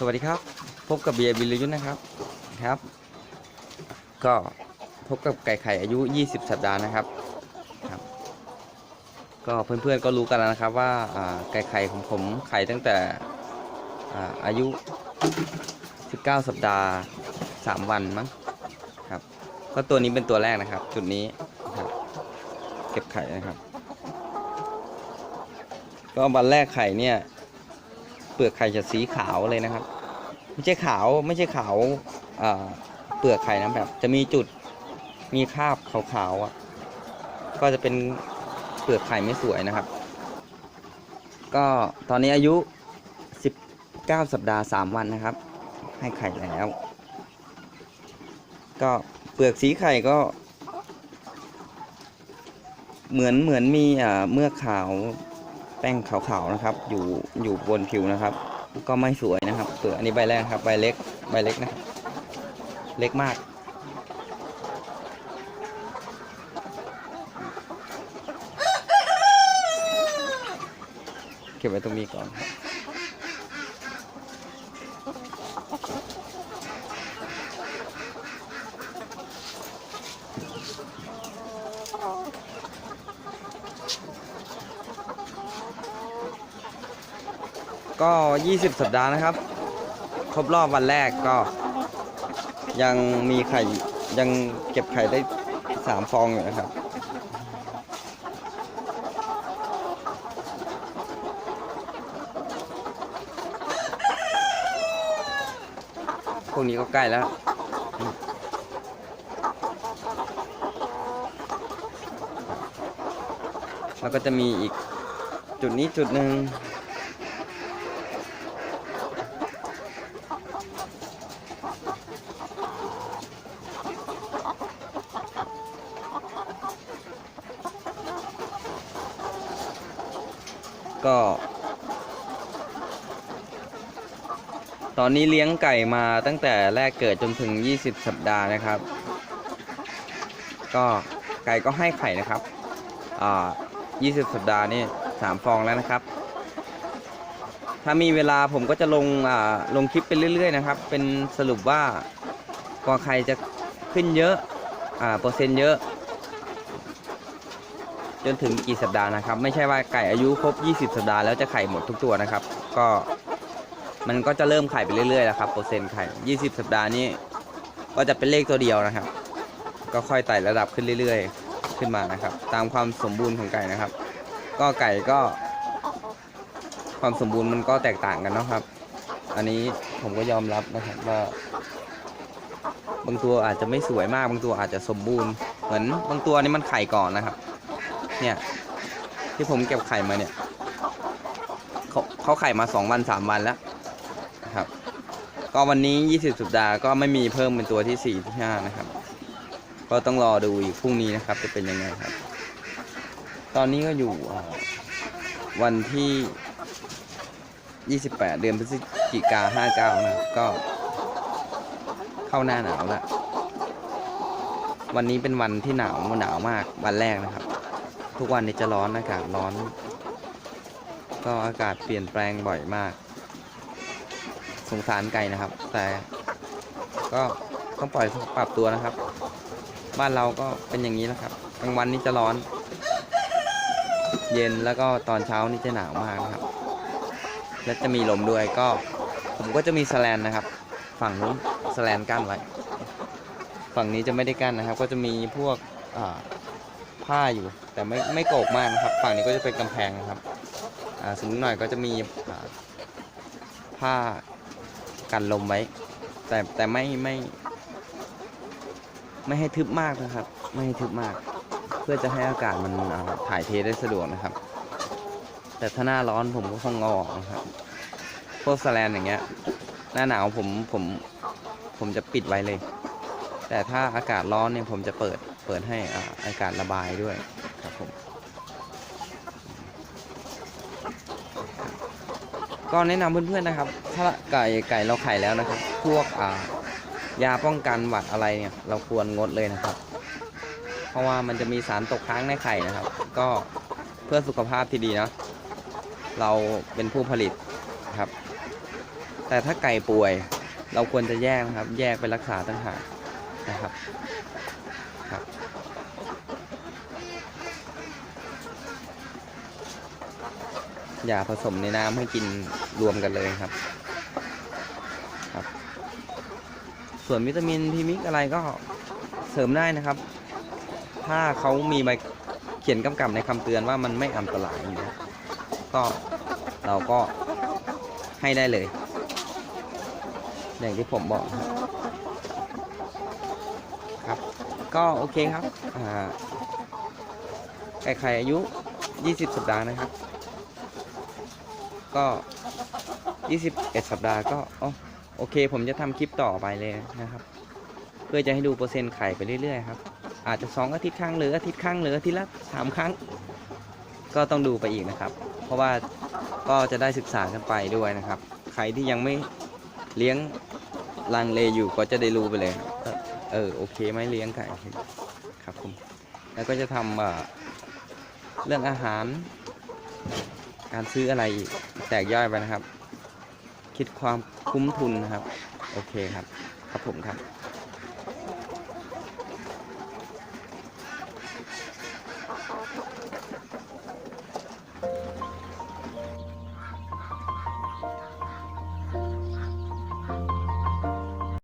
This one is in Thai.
สวัสดีครับ พบกับเบียร์บิลยุทธนะครับครับ ก็พบกับไก่ไข่อายุ 20 สัปดาห์นะครับครับ ก็เพื่อนๆก็รู้กันแล้วนะครับว่าไก่ไข่ของผมไข่ตั้งแต่อาอายุ 19 สัปดาห์ 3 วันมั้งครับ ก็ตัวนี้เป็นตัวแรกนะครับ จุดนี้ครับเก็บไข่นะครับ ก็วันแรกไข่เนี่ย เปลือกไข่จะสีขาวเลยนะครับ ไม่ใช่ขาวไม่ใช่ขาวเปลือกไข่นะแบบ จะมีจุดมีคราบขาวๆอะก็จะเป็นเปลือกไข่ไม่สวยนะครับ ก็ตอนนี้อายุ 19 สัปดาห์ 3 วันนะครับ ให้ไข่แล้ว ก็เปลือกสีไข่ก็ เหมือนเหมือนมีเมือกขาว แป้งขาวๆนะครับ อยู่อยู่บนผิวนะครับ ก็ไม่สวยนะครับเปลือกอันนี้ใบแรกครับใบเล็กใบเล็กนะครับเล็กมาก เก็บไว้ตรงนี้ก่อนครับ ก็ 20 สัปดาห์นะครับ ครบรอบวันแรกก็ ยังมีไข่ยังเก็บไข่ได้สามฟองอยู่นะครับพวกนี้ก็ใกล้แล้วแล้วก็จะมีอีกจุดนี้จุดหนึ่ง ก็ ตอนนี้เลี้ยงไก่มาตั้งแต่แรกเกิดจนถึง 20 สัปดาห์นะครับ ก็ไก่ก็ให้ไข่นะครับ อ่า 20 สัปดาห์นี่3ฟองแล้วนะครับ ถ้ามีเวลาผมก็จะลง อ่า ลงคลิปไปเรื่อยๆนะครับ เป็นสรุปว่ากว่าไข่จะขึ้นเยอะ อ่า เปอร์เซ็นต์เยอะ จนถึงกี่สัปดาห์นะครับ ไม่ใช่ว่าไก่อายุครบ 20 สัปดาห์แล้วจะไข่หมดทุกตัวนะครับ ก็มันก็จะเริ่มไข่ไปเรื่อยๆแล้วครับเปอร์เซ็นต์ไข่ 20 สัปดาห์นี้ก็จะเป็นเลขตัวเดียวนะครับ ก็ค่อยไต่ระดับขึ้นเรื่อย ๆ ขึ้นมานะครับ ตามความสมบูรณ์ของไก่นะครับ ก็ไก่ก็ ความสมบูรณ์มันก็แตกต่างกันนะครับ อันนี้ผมก็ยอมรับนะครับว่าบางตัวอาจจะไม่สวยมาก บางตัวอาจจะสมบูรณ์ เหมือนบางตัวนี่มันไข่ก่อนนะครับ เนี่ย ที่ผมเก็บไข่มาเนี่ยเขาเขาไข่มาสองวันสามวันแล้วนะครับ ก็วันนี้20สัปดาห์ก็ไม่มีเพิ่มเป็นตัวที่4ที่5นะครับ ก็ต้องรอดูอีกพรุ่งนี้นะครับ จะเป็นยังไงครับ ตอนนี้ก็อยู่วันที่28เดือนพฤศจิกา59นะครับก็ เข้าหน้าหนาวแล้ววันนี้เป็นวันที่หนาวหนาวมากวันแรกนะครับ ทุกวันนี้จะร้อนอากาศร้อน ก็อากาศเปลี่ยนแปลงบ่อยมาก สงสารไก่นะครับ แต่ก็ต้องปล่อยปรับตัวนะครับ บ้านเราก็เป็นอย่างนี้นะครับกลางวันนี่จะร้อน เย็นแล้วก็ตอนเช้านี่จะหนาวมากนะครับ และจะมีลมด้วยก็ ผมก็จะมีสแลนนะครับ ฝั่งนู้นสแลนกั้นไว้ ฝั่งนี้จะไม่ได้กั้นนะครับ ก็จะมีพวกอ่า ผ้าอยู่ แต่ไม่ไม่โกกมากนะครับ ฝั่งนี้ก็จะเป็นกำแพงนะครับสูงหน่อยก็จะมีผ้ากันลมไว้ แต่แต่ไม่ไม่ ไม่ให้ทึบมากนะครับ ไม่ให้ทึบมาก เพื่อจะให้อากาศมันถ่ายเทได้สะดวกนะครับ แต่ถ้าหน้าร้อนผมก็คงเอาออกนะครับพวกสแลนอย่างเงี้ย หน้าหนาวผมผมผมจะปิดไว้เลย แต่ถ้าอากาศร้อนเนี่ยผมจะเปิด เปิดให้อ่าอากาศระบายด้วยครับผมก็แนะนำเพื่อนๆนะครับ ถ้าไก่ไก่เราไข่แล้วนะครับ พวกอ่ายาป้องกันหวัดอะไรเนี่ย เราควรงดเลยนะครับ เพราะว่ามันจะมีสารตกค้างในไข่นะครับ ก็เพื่อสุขภาพที่ดีเนาะเราเป็นผู้ผลิตครับ แต่ถ้าไก่ป่วย เราควรจะแยกนะครับ แยกไปรักษาต่างหากนะครับ อย่าผสมในน้ำให้กินรวมกันเลยครับครับ ส่วนวิตามินพรีมิกอะไรก็เสริมได้นะครับ ถ้าเขามีใบเขียนกำกับในคำเตือนว่ามันไม่อันตรายอยู่แล้วก็เราก็ให้ได้เลย อย่างที่ผมบอกครับครับ ก็โอเคครับ อ่าไก่ไข่อายุ 20 สัปดาห์นะครับ ก็ 21 สัปดาห์ก็อ๋อโอเค ผมจะทำคลิปต่อไปเลยนะครับ เพื่อจะให้ดูเปอร์เซ็นต์ไข่ไปเรื่อยๆครับอาจจะ2อาทิตย์ครั้งหรืออาทิตย์ครั้งหรืออาทิตย์ละ3ครั้ง ก็ต้องดูไปอีกนะครับ เพราะว่าก็จะได้ศึกษากันไปด้วยนะครับ ใครที่ยังไม่เลี้ยงลังเลอยู่ก็จะได้รู้ไปเลยเออโอเคไหมเลี้ยงไก่ครับผมแล้วก็จะทำเรื่องอาหาร การซื้ออะไรอีกแตกย่อยไปนะครับ คิดความคุ้มทุนนะครับ โอเคครับ ครับผมครับ